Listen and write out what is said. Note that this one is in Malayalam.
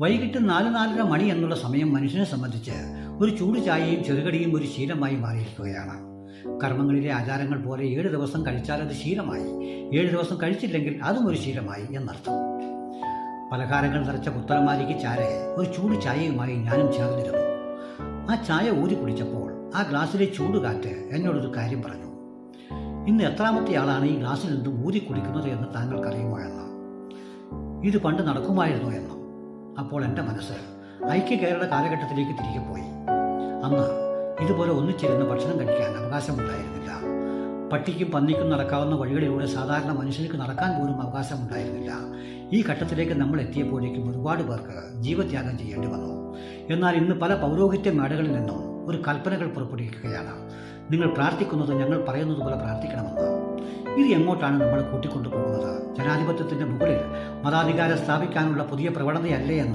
വൈകിട്ട് നാല് നാലര മണി എന്നുള്ള സമയം മനുഷ്യനെ സംബന്ധിച്ച് ഒരു ചൂട് ചായയും ചെറുകടിയും ഒരു ശീലമായി മാറിയിരിക്കുകയാണ്. കർമ്മങ്ങളിലെ ആചാരങ്ങൾ പോലെ ഏഴ് ദിവസം കഴിച്ചാൽ അത് ശീലമായി ഏഴ് ദിവസം കഴിച്ചില്ലെങ്കിൽ അതും ഒരു ശീലമായി എന്നർത്ഥം. പലഹാരങ്ങൾ നിറച്ച പുത്തലമാരിക്ക് ചാരെ ഒരു ചൂട് ചായയുമായി ഞാനും ചേർന്നിരുന്നു. ആ ചായ ഊരി കുടിച്ചപ്പോൾ ആ ഗ്ലാസ്സിലെ ചൂട് കാറ്റ് എന്നോടൊരു കാര്യം പറഞ്ഞു. ഇന്ന് എത്രാമത്തെ ആളാണ് ഈ ഗ്ലാസ്സിൽ നിന്നും ഊരി കുടിക്കുന്നത് എന്ന് താങ്കൾക്കറിയുമോ? എന്ന്. ഇത് പണ്ട് നടക്കുമായിരുന്നു എന്ന്. അപ്പോൾ എന്റെ മനസ്സ് ഐക്യ കേരള കാലഘട്ടത്തിലേക്ക് തിരികെ പോയി. അന്ന് ഇതുപോലെ ഒന്നിച്ചിരുന്ന് ഭക്ഷണം കഴിക്കാൻ അവകാശമുണ്ടായിരുന്നില്ല. പട്ടിക്കും പന്നിക്കും നടക്കാവുന്ന വഴികളിലൂടെ സാധാരണ മനുഷ്യർക്ക് നടക്കാൻ പോലും അവകാശമുണ്ടായിരുന്നില്ല. ഈ ഘട്ടത്തിലേക്ക് നമ്മൾ എത്തിയപ്പോഴേക്കും ഒരുപാട് പേർക്ക് ജീവത്യാഗം ചെയ്യേണ്ടി വന്നു. എന്നാൽ ഇന്ന് പല പൗരോഹിത്യ മേടകളിൽ നിന്നും ഒരു കൽപ്പനകൾ പുറപ്പെടുവിക്കുകയാണ്. നിങ്ങൾ പ്രാർത്ഥിക്കുന്നത് ഞങ്ങൾ പറയുന്നത് പോലെ പ്രാർത്ഥിക്കണമെന്ന്. ഇത് എങ്ങോട്ടാണ് നമ്മൾ കൂട്ടിക്കൊണ്ടു പോകുന്നത് ജനാധിപത്യത്തിന്റെ മുകളിൽ മതാധികാരം സ്ഥാപിക്കാനുള്ള പുതിയ പ്രവണതയല്ലേ എന്ന്.